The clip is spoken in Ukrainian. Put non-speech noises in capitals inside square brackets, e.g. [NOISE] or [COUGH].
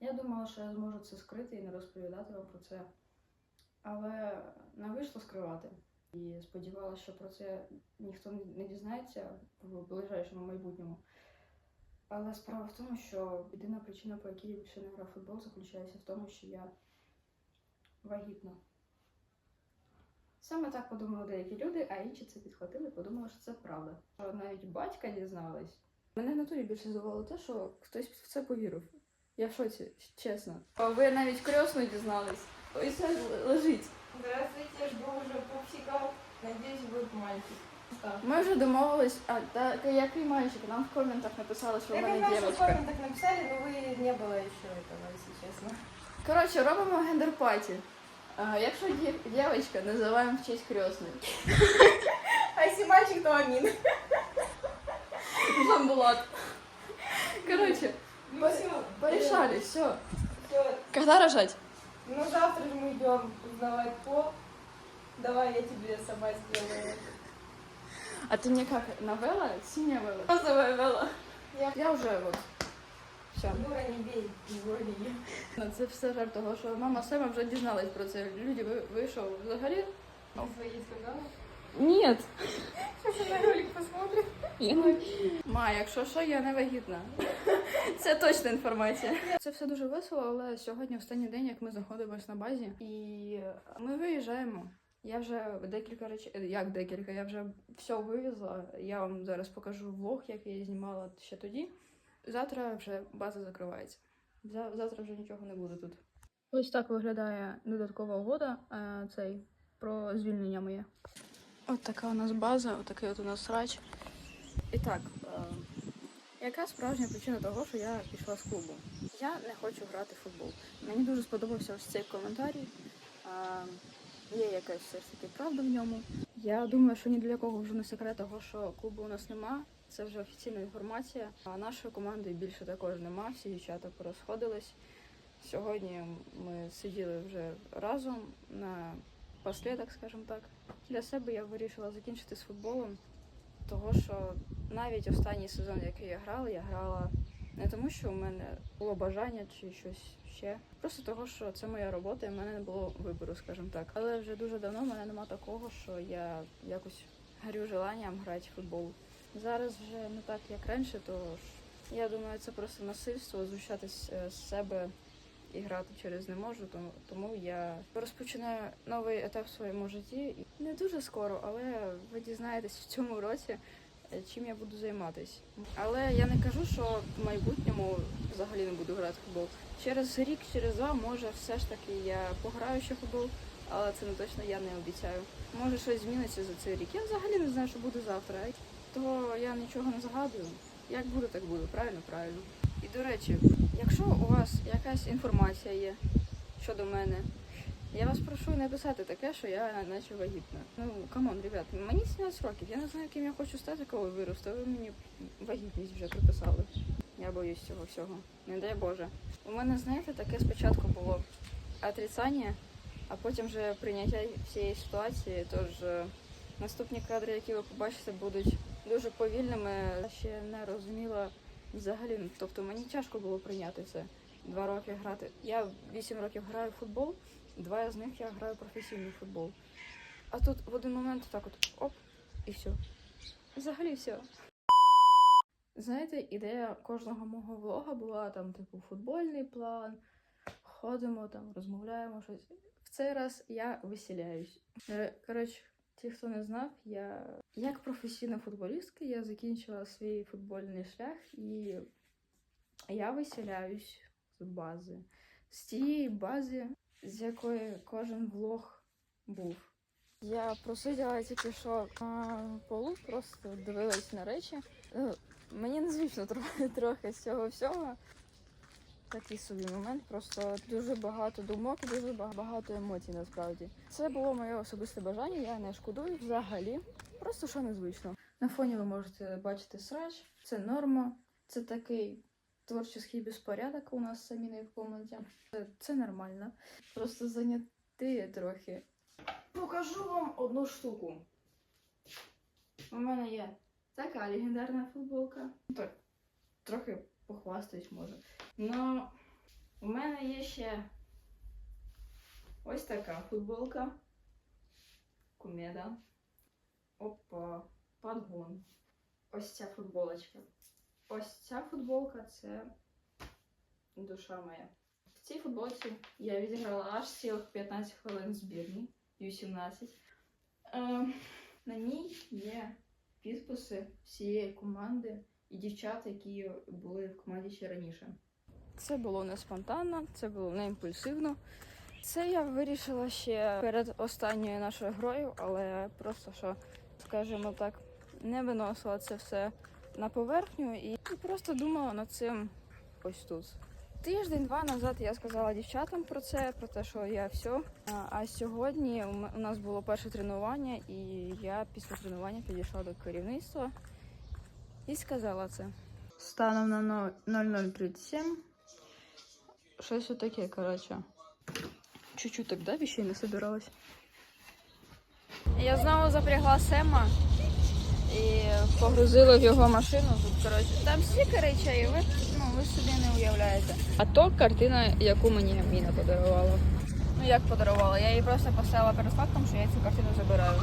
Я думала, що я зможу це скрити і не розповідати вам про це. Але не вийшло скривати. І сподівалася, що про це ніхто не дізнається в ближайшому майбутньому. Але справа в тому, що єдина причина, по якій я більше не грав футбол, заключається в тому, що я вагітна. Саме так подумали деякі люди, а інші це підхватили, подумали, що це правда. Навіть батька дізналась. Мене в натурі більше здивувало те, що хтось в це повірив. Я в шоці, чесно. А ви навіть крьосно дізнались. Ось це лежить. Здравствуйте, жду уже пупсиков. Надеюсь, будет мальчик. Так. Ми вже домовились, а так, який мальчик? Нам в коментах написали, що в Я мене понимаю, что в дівчинка. комментах написали, но вы не было еще этого, если честно. Коротше, робимо гендер-паті. А, якщо дів- дівчинка, називаємо в честь крьосної. А если мальчик, то Амин. Жамбулат. Короче, Ну По- все. порешали, все. Все. Когда рожать? Ну завтра же мы идем узнавать пол. Давай я тебе сама сделаю. А ты мне как, новелла? Синяя вела? Розовая вела. Я Я вже от. Все. дура не бей, не говори. Це все жарт того, що мама Сема вже дізналась про це. Люди ви- вийшов взагалі. Ты свои сказала? Ні. Сейчас на ролик посмотрим. Ма, якщо що, я не вагітна. Це точна інформація. Це все дуже весело, але сьогодні останній день, як ми знаходимося на базі, і ми виїжджаємо. Я вже декілька речей, як декілька, я вже все вивезла. Я вам зараз покажу влог, який я знімала ще тоді. Завтра вже база закривається. Завтра вже нічого не буде тут. Ось так виглядає додаткова угода. е, Цей про звільнення моє. От така у нас база, от такий от у нас срач. І так, яка справжня причина того, що я пішла з клубу? Я не хочу грати в футбол. Мені дуже сподобався ось цей коментарій. Є якась все ж таки правда в ньому. Я думаю, що ні для кого вже не секрет того, що клубу у нас нема. Це вже офіційна інформація. А нашої команди більше також нема. Всі дівчата порозходились. Сьогодні ми сиділи вже разом на послідок, скажімо так. Для себе я вирішила закінчити з футболом, того що навіть останній сезон, який я грала, я грала не тому, що у мене було бажання чи щось ще. Просто того, що це моя робота, і в мене не було вибору, скажімо так. Але вже дуже давно в мене нема такого, що я якось горю желанням грати в футбол. Зараз вже не так, як раніше, то я думаю, це просто насильство знущатись е, з себе і грати через не можу, тому, тому я розпочинаю новий етап в своєму житті. Не дуже скоро, але ви дізнаєтесь в цьому році, е, чим я буду займатися. Але я не кажу, що в майбутньому взагалі не буду грати в футбол. Через рік, через два, може, все ж таки я пограю ще в футбол, але це не точно я не обіцяю. Може щось зміниться за цей рік. Я взагалі не знаю, що буде завтра. Того я нічого не загадую. Як буде, так буде. Правильно, правильно. І до речі, якщо у вас якась інформація є щодо мене, я вас прошу не писати таке, що я наче вагітна. Ну, камон, ребят, мені 17 років, я не знаю, ким я хочу стати, коли виросту, ви мені вагітність вже приписали. Я боюсь цього всього. Не дай Боже. У мене, знаєте, таке спочатку було отрицання, а потім вже прийняття всієї ситуації. Тож е, наступні кадри, які ви побачите, будуть дуже повільними. Я ще не розуміла взагалі. ну, Тобто мені тяжко було прийняти це. Два роки грати. Я вісім років граю в футбол, два з них я граю професійний футбол. А тут в один момент так от оп, і все. Взагалі все. Знаєте, ідея кожного мого влога була там, типу, футбольний план, ходимо там, розмовляємо щось. В цей раз я висіляюсь. Е, Коротше, ті, хто не знав, я як професійна футболістка, я закінчила свій футбольний шлях і я виселяюсь з бази. З тієї бази, з якої кожен влог був. Я просиділа тільки що на полу, просто дивилась на речі. Ну, Мені незвично [LAUGHS] трохи з цього всього. Такий собі момент, просто дуже багато думок дуже багато емоцій насправді. Це було моє особисте бажання, я не шкодую взагалі. Просто що незвично. На фоні ви можете бачити срач, це норма, це такий творчий безпорядок у нас самі в комнаті. Це, це нормально. Просто зайняти трохи. Покажу вам одну штуку. У мене є така легендарна футболка. Так, трохи похвастаюсь може. Ну, У мене є ще ось така футболка. Кумеда. Опа, подгон. Ось ця футболочка. Ось ця футболка це душа моя. В цій футболці я відіграла аж цілих 15 хвилин збірні U17. Е, на ній є підписи всієї команди і дівчат, які були в команді ще раніше. Це було не спонтанно, це було не імпульсивно. Це я вирішила ще перед останньою нашою грою, але просто що, скажімо так, не виносила це все на поверхню і просто думала над цим ось тут. Тиждень-два назад я сказала дівчатам про це, про те, що я все. А, сьогодні у нас було перше тренування, і я після тренування підійшла до керівництва і сказала це. Станом на 0037. Щось таке, коротше. Чуть-чуть так, да, вещей не собиралась. Я знову запрягла Сема і погрузила в його машину. Тут, коротше, там всі речей, ви, ну, ви собі не уявляєте. А то картина, яку мені Міна подарувала. Ну як подарувала? Я її просто поставила перед фактом, що я цю картину забираю.